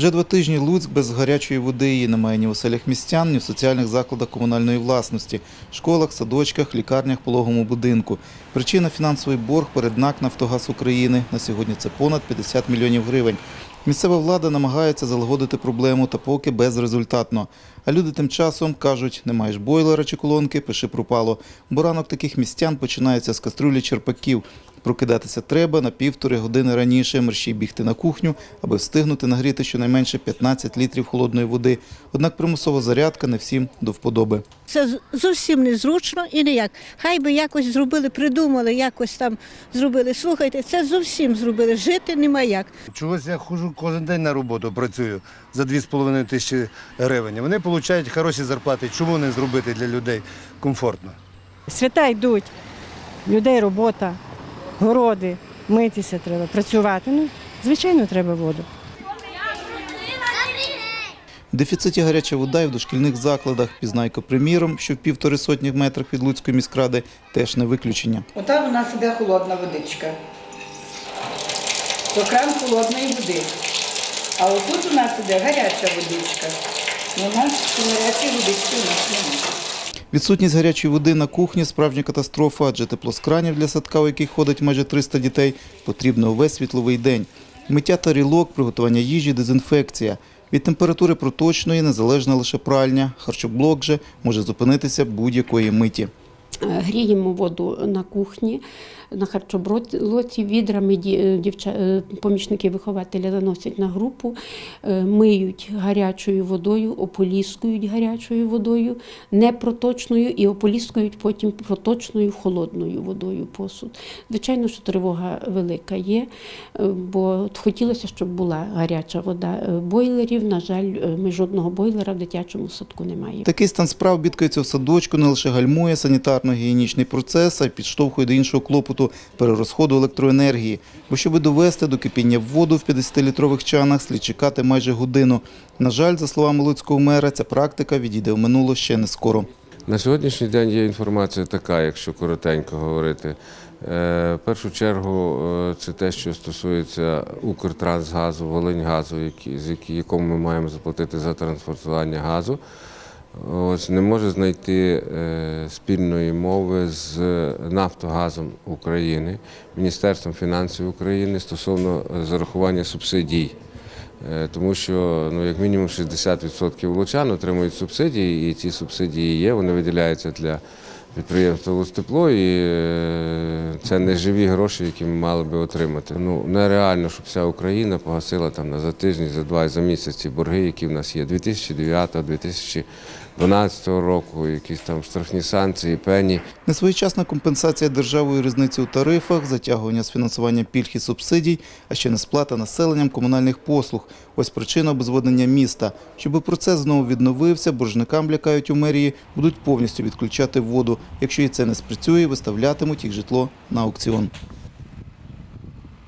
Вже два тижні Луцьк без гарячої води її немає ні в оселях містян, ні в соціальних закладах комунальної власності, школах, садочках, лікарнях, пологому будинку. Причина – фінансовий борг перед НАК «Нафтогаз України». На сьогодні це понад 50 мільйонів гривень. Місцева влада намагається залагодити проблему, та поки безрезультатно. А люди тим часом кажуть, не маєш бойлера чи колонки, пиши пропало. Бо ранок таких містян починається з каструлі черпаків. Прокидатися треба на півтори години раніше, мерщій бігти на кухню, аби встигнути нагріти щонайменше 15 літрів холодної води. Однак примусова зарядка не всім до вподоби. Це зовсім незручно і ніяк. Хай би якось зробили, придумали, якось там зробили. Слухайте, це зовсім зробили. Жити нема як. Чогось я ходжу кожен день на роботу, працюю за 2,5 тисячі гривень. Вони отримують хороші зарплати. Чому не зробити для людей комфортно? Свята йдуть, людей робота, городи, митися треба, працювати. Ну, звичайно, треба воду. Дефіциті гаряча вода і в дошкільних закладах. Пізнайко, приміром, що в півтори сотні метрах від Луцької міськради, теж не виключення. Отам у нас іде холодна водичка. То кран холодної води. А отут у нас іде гаряча водичка. Ну, У нас гарячої водички у нас немає. Відсутність гарячої води на кухні – справжня катастрофа, адже тепло з кранів для садка, у який ходить майже 300 дітей, потрібно увесь світловий день. Миття тарілок, приготування їжі, дезінфекція. Від температури проточної незалежна лише пральня. Харчоблок же може зупинитися будь-якої миті. Е, Гріємо воду на кухні, на харчоблоці, відрами дівча, е, помічники вихователя заносять на групу, е, миють гарячою водою, ополіскують гарячою водою, не проточною і ополіскують потім проточною холодною водою посуд. Звичайно, що тривога велика є, е, бо хотілося, щоб була гаряча вода. Е, Бойлерів, на жаль, е, ми жодного бойлера в дитячому садку немає. Такий стан справ бідкається в садочку, не лише гальмує санітарно-гігієнічний процес, а й підштовхує до іншого клопоту – перерозходу електроенергії. Бо щоб довести до кипіння воду в 50-літрових чанах, слід чекати майже годину. На жаль, за словами луцького мера, ця практика відійде в минуло ще не скоро. На сьогоднішній день є інформація така, якщо коротенько говорити. Е, В першу чергу е, це те, що стосується Укртрансгазу, Волиньгазу, якому ми маємо заплатити за транспортування газу. Ось не може знайти е, спільної мови з Нафтогазом України, Міністерством фінансів України стосовно е, зарахування субсидій. Е, Тому що ну, як мінімум 60% лучан отримують субсидії, і ці субсидії є, вони виділяються для підприємства «Лустепло», і це не живі гроші, які ми мали би отримати. Ну, нереально, щоб вся Україна погасила там на за тиждень, за два, за місяць ці борги, які в нас є 2009, 2012 року, якісь там штрафні санкції, пені. Несвоєчасна компенсація державою різниці у тарифах, затягування з фінансування пільг і субсидій, а ще несплата населенням комунальних послуг. Ось причина обезводнення міста. Щоб процес знову відновився, боржникам лякають у мерії, будуть повністю відключати воду. Якщо і це не спрацює, виставлятимуть їх житло на аукціон.